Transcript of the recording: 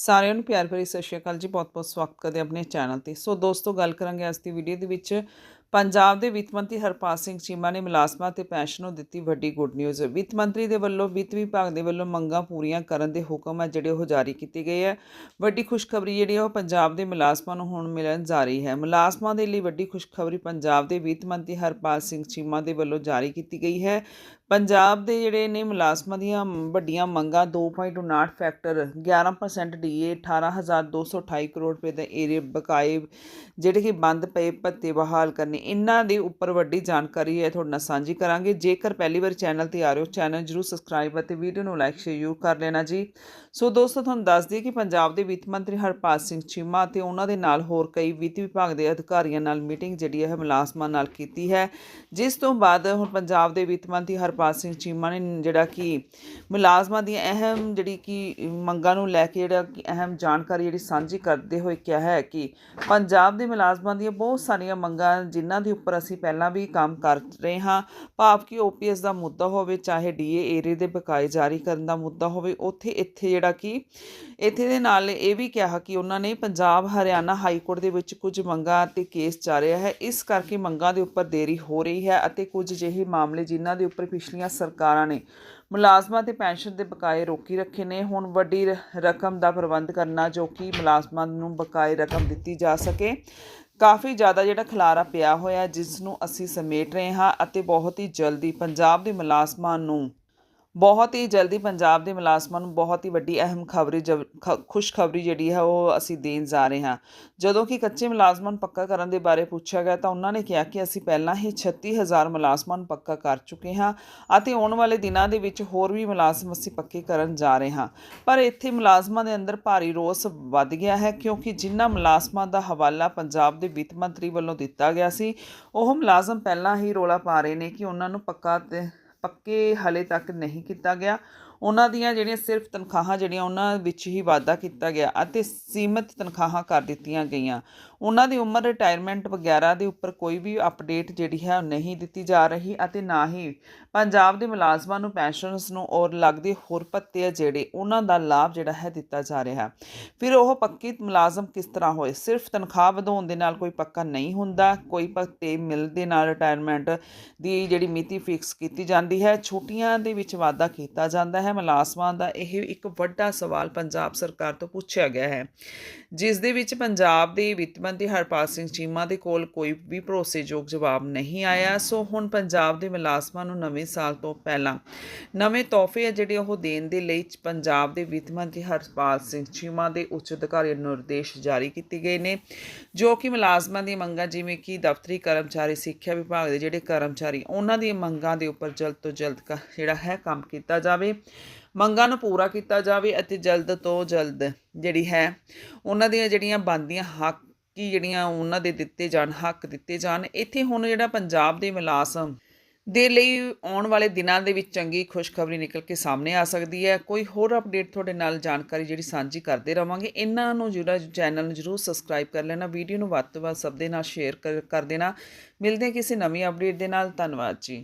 ਸਾਰਿਆਂ ਨੂੰ ਪਿਆਰ ਭਰੀ ਸਤਿ ਸ਼੍ਰੀ ਅਕਾਲ ਜੀ। ਬਹੁਤ-ਬਹੁਤ ਸਵਾਗਤ ਕਰਦੇ ਆਪਣੇ ਚੈਨਲ ਤੇ। ਸੋ ਦੋਸਤੋ, ਗੱਲ ਕਰਾਂਗੇ ਅੱਜ ਦੀ ਵੀਡੀਓ ਦੇ ਵਿੱਚ ਪੰਜਾਬ ਦੇ ਵਿੱਤ ਮੰਤਰੀ ਹਰਪਾਲ ਸਿੰਘ ਚੀਮਾ ਨੇ ਮੁਲਾਜ਼ਮਾਂ ਤੇ ਪੈਨਸ਼ਨ ਨੂੰ ਦਿੱਤੀ ਵੱਡੀ ਗੁੱਡ ਨਿਊਜ਼। ਵਿੱਤ ਮੰਤਰੀ ਦੇ ਵੱਲੋਂ, ਵਿੱਤ ਵਿਭਾਗ ਦੇ ਵੱਲੋਂ ਮੰਗਾਂ ਪੂਰੀਆਂ ਕਰਨ ਦੇ ਹੁਕਮ ਹੈ ਜਿਹੜੇ ਉਹ ਜਾਰੀ ਕੀਤੇ ਗਏ ਹੈ ਵੱਡੀ ਖੁਸ਼ਖਬਰੀ ਜਿਹੜੀ ਉਹ ਪੰਜਾਬ ਦੇ ਮੁਲਾਜ਼ਮਾਂ ਨੂੰ ਹੁਣ ਮਿਲਣ ਜਾ ਰਹੀ ਹੈ। ਮੁਲਾਜ਼ਮਾਂ ਦੇ ਲਈ ਵੱਡੀ ਖੁਸ਼ਖਬਰੀ ਪੰਜਾਬ ਦੇ ਵਿੱਤ ਮੰਤਰੀ ਹਰਪਾਲ ਸਿੰਘ ਚੀਮਾ ਦੇ ਵੱਲੋਂ ਜਾਰੀ ਕੀਤੀ ਗਈ ਹੈ। ਪੰਜਾਬ ਦੇ ਜਿਹੜੇ ਨੇ ਮੁਲਾਜ਼ਮਾਂ ਦੀਆਂ ਵੱਡੀਆਂ ਮੰਗਾਂ 2.59 ਫੈਕਟਰ 11% ਡੀਏ 18228 ਕਰੋੜ ਰੁਪਏ ਦੇ ਏਰੀਆ ਬਕਾਏ, ਜਿਹੜੇ ਕਿ ਬੰਦ ਪਏ, ਭੱਤੇ ਬਹਾਲ ਕਰਨੇ ਇਹਨਾਂ ਦੇ ਉੱਪਰ ਵੱਡੀ ਜਾਣਕਾਰੀ ਹੈ ਤੁਹਾਡੇ ਨਾਲ ਸਾਂਝੀ ਕਰਾਂਗੇ। ਜੇਕਰ ਪਹਿਲੀ ਵਾਰ ਚੈਨਲ ਤੇ ਆ ਰਹੇ ਹੋ, ਚੈਨਲ ਜਰੂਰ ਸਬਸਕ੍ਰਾਈਬ ਅਤੇ ਵੀਡੀਓ ਨੂੰ ਲਾਈਕ ਸ਼ੇਅਰ ਜ਼ਰੂਰ ਕਰ ਲੈਣਾ ਜੀ। ਸੋ ਦੋਸਤੋ, ਤੁਹਾਨੂੰ ਦੱਸ ਦਈਏ ਕਿ ਪੰਜਾਬ ਦੇ ਵਿੱਤ ਮੰਤਰੀ ਹਰਪਾਲ ਸਿੰਘ ਚੀਮਾ ਅਤੇ ਉਹਨਾਂ ਦੇ ਨਾਲ ਹੋਰ ਕਈ ਵਿੱਤ ਵਿਭਾਗ ਦੇ ਅਧਿਕਾਰੀਆਂ ਨਾਲ ਮੀਟਿੰਗ ਜਿਹੜੀ ਹੈ ਮੁਲਾਜ਼ਮਾਂ ਨਾਲ ਕੀਤੀ ਹੈ। ਜਿਸ ਤੋਂ ਬਾਅਦ ਹੁਣ ਪੰਜਾਬ ਦੇ ਵਿੱਤ ਮੰਤਰੀ ਹਰਪਾਲ ਸਿੰਘ ਚੀਮਾ ਨੇ ਜਿਹੜਾ ਕਿ ਮੁਲਾਜ਼ਮਾਂ ਦੀਆਂ ਅਹਿਮ ਜਿਹੜੀ ਕਿ ਮੰਗਾਂ ਨੂੰ ਲੈ ਕੇ ਜਿਹੜਾ ਕਿ ਅਹਿਮ ਜਾਣਕਾਰੀ ਜਿਹੜੀ ਸਾਂਝੀ ਕਰਦੇ ਹੋਏ ਕਿਹਾ ਹੈ ਕਿ ਪੰਜਾਬ ਦੇ ਮੁਲਾਜ਼ਮਾਂ ਦੀਆਂ ਬਹੁਤ ਸਾਰੀਆਂ ਮੰਗਾਂ ਇਹਨਾਂ ਦੇ ਉੱਪਰ ਅਸੀਂ ਪਹਿਲਾਂ ਵੀ ਕੰਮ ਕਰ ਰਹੇ ਹਾਂ। ਭਾਵ ਕਿ ਓਪੀਐਸ ਦਾ ਮੁੱਦਾ ਹੋਵੇ, ਚਾਹੇ ਡੀਏ ਏਰੀਏ ਦੇ ਬਕਾਏ ਜਾਰੀ ਕਰਨ ਦਾ ਮੁੱਦਾ ਹੋਵੇ, ਉੱਥੇ ਇੱਥੇ ਜਿਹੜਾ ਕਿ ਇੱਥੇ ਦੇ ਨਾਲ ਇਹ ਵੀ ਕਿਹਾ ਕਿ ਉਹਨਾਂ ਨੇ ਪੰਜਾਬ ਹਰਿਆਣਾ ਹਾਈ ਕੋਰਟ ਦੇ ਵਿੱਚ ਕੁਝ ਮੰਗਾਂ ਤੇ ਕੇਸ ਚੱਲ ਰਿਹਾ ਹੈ। ਇਸ ਕਰਕੇ ਮੰਗਾਂ ਦੇ ਉੱਪਰ ਦੇਰੀ ਹੋ ਰਹੀ ਹੈ ਅਤੇ ਕੁਝ ਜਿਹੇ ਮਾਮਲੇ ਜਿਨ੍ਹਾਂ ਦੇ ਉੱਪਰ ਪਿਛਲੀਆਂ ਸਰਕਾਰਾਂ ਨੇ ਮੁਲਾਜ਼ਮਾਂ ਤੇ ਪੈਨਸ਼ਨ ਦੇ ਬਕਾਏ ਰੋਕੀ ਰੱਖੇ ਨੇ, ਹੁਣ ਵੱਡੀ ਰ- ਰਕਮ ਦਾ ਪ੍ਰਬੰਧ ਕਰਨਾ ਜੋ ਕਿ ਮੁਲਾਜ਼ਮਾਂ ਨੂੰ ਬਕਾਏ ਰਕਮ ਦਿੱਤੀ ਜਾ ਸਕੇ। ਕਾਫੀ ਜ਼ਿਆਦਾ ਜਿਹੜਾ ਖਲਾਰਾ ਪਿਆ ਹੋਇਆ ਜਿਸ ਨੂੰ ਅਸੀਂ ਸਮੇਟ ਰਹੇ ਹਾਂ ਅਤੇ ਬਹੁਤ ਹੀ ਜਲਦੀ ਪੰਜਾਬ ਦੇ ਮੁਲਾਜ਼ਮਾਂ ਨੂੰ ਬਹੁਤ ਹੀ ਜਲਦੀ ਪੰਜਾਬ ਦੇ ਮੁਲਾਜ਼ਮਾਂ ਨੂੰ ਬਹੁਤ ਹੀ ਵੱਡੀ ਅਹਿਮ ਖਬਰੀ ਖੁਸ਼ਖਬਰੀ ਜਿਹੜੀ ਹੈ ਉਹ ਅਸੀਂ ਦੇਣ ਜਾ ਰਹੇ ਹਾਂ। ਜਦੋਂ ਕਿ ਕੱਚੇ ਮੁਲਾਜ਼ਮਾਂ ਨੂੰ ਪੱਕਾ ਕਰਨ ਦੇ ਬਾਰੇ ਪੁੱਛਿਆ ਗਿਆ ਤਾਂ ਉਹਨਾਂ ਨੇ ਕਿਹਾ ਕਿ ਅਸੀਂ ਪਹਿਲਾਂ ਹੀ 36000 ਮੁਲਾਜ਼ਮਾਂ ਨੂੰ ਪੱਕਾ ਕਰ ਚੁੱਕੇ ਹਾਂ ਅਤੇ ਆਉਣ ਵਾਲੇ ਦਿਨਾਂ ਦੇ ਵਿੱਚ ਹੋਰ ਵੀ ਮੁਲਾਜ਼ਮ ਅਸੀਂ ਪੱਕੇ ਕਰਨ ਜਾ ਰਹੇ ਹਾਂ। ਪਰ ਇੱਥੇ ਮੁਲਾਜ਼ਮਾਂ ਦੇ ਅੰਦਰ ਭਾਰੀ ਰੋਸ ਵੱਧ ਗਿਆ ਹੈ ਕਿਉਂਕਿ ਜਿਨ੍ਹਾਂ ਮੁਲਾਜ਼ਮਾਂ ਦਾ ਹਵਾਲਾ ਪੰਜਾਬ ਦੇ ਵਿੱਤ ਮੰਤਰੀ ਵੱਲੋਂ ਦਿੱਤਾ ਗਿਆ ਸੀ, ਉਹ ਮੁਲਾਜ਼ਮ ਪਹਿਲਾਂ ਹੀ ਰੋਲਾ ਪਾ ਰਹੇ ਨੇ ਕਿ ਉਹਨਾਂ ਨੂੰ ਪੱਕਾ ਤੇ ਪੱਕੇ ਹਲੇ ਤੱਕ ਨਹੀਂ ਕੀਤਾ ਗਿਆ। ਉਹਨਾਂ ਦੀਆਂ ਜਿਹੜੀਆਂ ਸਿਰਫ ਤਨਖਾਹਾਂ ਜਿਹੜੀਆਂ ਉਹਨਾਂ ਵਿੱਚ ਹੀ ਵਾਧਾ ਕੀਤਾ ਗਿਆ ਅਤੇ ਸੀਮਿਤ ਤਨਖਾਹਾਂ ਕਰ ਦਿੱਤੀਆਂ ਗਈਆਂ। ਉਹਨਾਂ ਦੀ ਉਮਰ ਰਿਟਾਇਰਮੈਂਟ ਵਗੈਰਾ ਦੇ ਉੱਪਰ ਕੋਈ ਵੀ ਅਪਡੇਟ ਜਿਹੜੀ ਹੈ ਉਹ ਨਹੀਂ ਦਿੱਤੀ ਜਾ ਰਹੀ ਅਤੇ ਨਾ ਹੀ ਪੰਜਾਬ ਦੇ ਮੁਲਾਜ਼ਮਾਂ ਨੂੰ ਪੈਨਸ਼ਨਸ ਨੂੰ ਔਰ ਲੱਗਦੇ ਹੋਰ ਭੱਤੇ ਆ ਜਿਹੜੇ ਉਹਨਾਂ ਦਾ ਲਾਭ ਜਿਹੜਾ ਹੈ ਦਿੱਤਾ ਜਾ ਰਿਹਾ। ਫਿਰ ਉਹ ਪੱਕੇ ਮੁਲਾਜ਼ਮ ਕਿਸ ਤਰ੍ਹਾਂ ਹੋਏ? ਸਿਰਫ ਤਨਖਾਹ ਵਧਾਉਣ ਦੇ ਨਾਲ ਕੋਈ ਪੱਕਾ ਨਹੀਂ ਹੁੰਦਾ। ਕੋਈ ਭੱਤੇ ਮਿਲਦੇ ਨਾਲ ਰਿਟਾਇਰਮੈਂਟ ਦੀ ਜਿਹੜੀ ਮਿਤੀ ਫਿਕਸ ਕੀਤੀ ਜਾਂਦੀ ਹੈ, ਛੁੱਟੀਆਂ ਦੇ ਵਿੱਚ ਵਾਧਾ ਕੀਤਾ ਜਾਂਦਾ ਹੈ ਮੁਲਾਜ਼ਮਾਂ ਦਾ ਇਹ ਇੱਕ ਵੱਡਾ ਸਵਾਲ ਪੰਜਾਬ ਸਰਕਾਰ ਤੋਂ ਪੁੱਛਿਆ ਗਿਆ ਹੈ। ਜਿਸ ਦੇ ਵਿੱਚ ਪੰਜਾਬ ਦੇ ਵਿੱਤ ਮੰਤਰੀ ਹਰਪਾਲ ਸਿੰਘ ਚੀਮਾ ਦੇ ਕੋਲ ਕੋਈ ਵੀ ਭਰੋਸੇਯੋਗ ਜਵਾਬ ਨਹੀਂ ਆਇਆ। ਸੋ ਹੁਣ ਪੰਜਾਬ ਦੇ ਮੁਲਾਜ਼ਮਾਂ ਨੂੰ ਨਵੇਂ ਸਾਲ ਤੋਂ ਪਹਿਲਾਂ ਨਵੇਂ ਤੋਹਫੇ ਆ ਜਿਹੜੇ ਉਹ ਦੇਣ ਦੇ ਲਈ ਪੰਜਾਬ ਦੇ ਵਿੱਤ ਮੰਤਰੀ ਹਰਪਾਲ ਸਿੰਘ ਚੀਮਾ ਦੇ ਉੱਚ ਅਧਿਕਾਰੀ ਨੂੰ ਨਿਰਦੇਸ਼ ਜਾਰੀ ਕੀਤੇ ਗਏ ਨੇ, ਜੋ ਕਿ ਮੁਲਾਜ਼ਮਾਂ ਦੀਆਂ ਮੰਗਾਂ ਜਿਵੇਂ ਕਿ ਦਫ਼ਤਰੀ ਕਰਮਚਾਰੀ, ਸਿੱਖਿਆ ਵਿਭਾਗ ਦੇ ਜਿਹੜੇ ਕਰਮਚਾਰੀ, ਉਹਨਾਂ ਦੀਆਂ ਮੰਗਾਂ ਦੇ ਉੱਪਰ ਜਲਦ ਤੋਂ ਜਲਦ ਕ- ਜਿਹੜਾ ਹੈ ਕੰਮ ਕੀਤਾ ਜਾਵੇ। ਮੰਗਾਂ ਨੂੰ ਪੂਰਾ ਕੀਤਾ ਜਾਵੇ ਅਤੇ ਜਲਦ ਤੋਂ ਜਲਦ ਜਿਹੜੀ ਹੈ, ਉਹਨਾਂ ਦੀਆਂ ਜਿਹੜੀਆਂ ਬਣਦੀਆਂ ਹੱਕ, ਕੀ ਜਿਹੜੀਆਂ ਉਹਨਾਂ ਦੇ ਦਿੱਤੇ ਜਾਣ, ਹੱਕ ਦਿੱਤੇ ਜਾਣ। ਇੱਥੇ ਹੁਣ ਜਿਹੜਾ ਪੰਜਾਬ ਦੇ ਮੁਲਾਜ਼ਮ ਦੇ ਲਈ ਆਉਣ ਵਾਲੇ ਦਿਨਾਂ ਦੇ ਵਿੱਚ ਚੰਗੀ ਖੁਸ਼ਖਬਰੀ ਨਿਕਲ ਕੇ ਸਾਹਮਣੇ ਆ ਸਕਦੀ ਹੈ। ਕੋਈ ਹੋਰ ਅਪਡੇਟ ਤੁਹਾਡੇ ਨਾਲ ਜਾਣਕਾਰੀ ਜਿਹੜੀ ਸਾਂਝੀ ਕਰਦੇ ਰਵਾਂਗੇ, ਇਹਨਾਂ ਨੂੰ ਜਿਹੜਾ ਚੈਨਲ ਨੂੰ ਜਰੂਰ ਸਬਸਕ੍ਰਾਈਬ ਕਰ ਲੈਣਾ, ਵੀਡੀਓ ਨੂੰ ਵੱਧ ਤੋਂ ਵੱਧ ਸਭ ਦੇ ਨਾਲ ਸ਼ੇਅਰ ਕਰ ਕਰ ਦੇਣਾ। ਮਿਲਦੇ ਹਾਂ ਕਿਸੇ ਨਵੀਂ ਅਪਡੇਟ ਦੇ ਨਾਲ। ਧੰਨਵਾਦ ਜੀ।